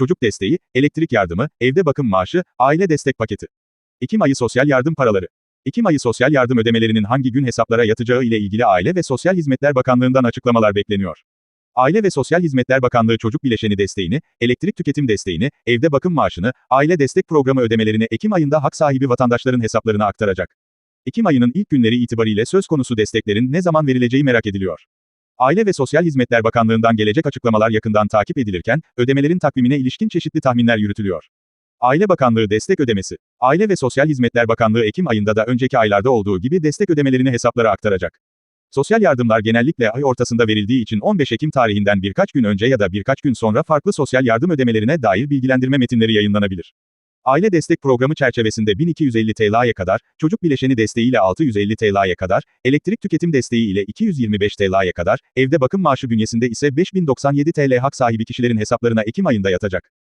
çocuk desteği, elektrik yardımı, evde bakım maaşı, aile destek paketi. Ekim ayı sosyal yardım paraları. Ekim ayı sosyal yardım ödemelerinin hangi gün hesaplara yatacağı ile ilgili Aile ve Sosyal Hizmetler Bakanlığı'ndan açıklamalar bekleniyor. Aile ve Sosyal Hizmetler Bakanlığı çocuk bileşeni desteğini, elektrik tüketim desteğini, evde bakım maaşını, aile destek programı ödemelerini Ekim ayında hak sahibi vatandaşların hesaplarına aktaracak. Ekim ayının ilk günleri itibariyle söz konusu desteklerin ne zaman verileceği merak ediliyor. Aile ve Sosyal Hizmetler Bakanlığı'ndan gelecek açıklamalar yakından takip edilirken, ödemelerin takvimine ilişkin çeşitli tahminler yürütülüyor. Aile Bakanlığı destek ödemesi. Aile ve Sosyal Hizmetler Bakanlığı Ekim ayında da önceki aylarda olduğu gibi destek ödemelerini hesaplara aktaracak. Sosyal yardımlar genellikle ay ortasında verildiği için 15 Ekim tarihinden birkaç gün önce ya da birkaç gün sonra farklı sosyal yardım ödemelerine dair bilgilendirme metinleri yayınlanabilir. Aile destek programı çerçevesinde 1250 TL'ye kadar, çocuk bileşeni desteğiyle 650 TL'ye kadar, elektrik tüketim desteği ile 225 TL'ye kadar, evde bakım maaşı bünyesinde ise 5097 TL hak sahibi kişilerin hesaplarına Ekim ayında yatacak.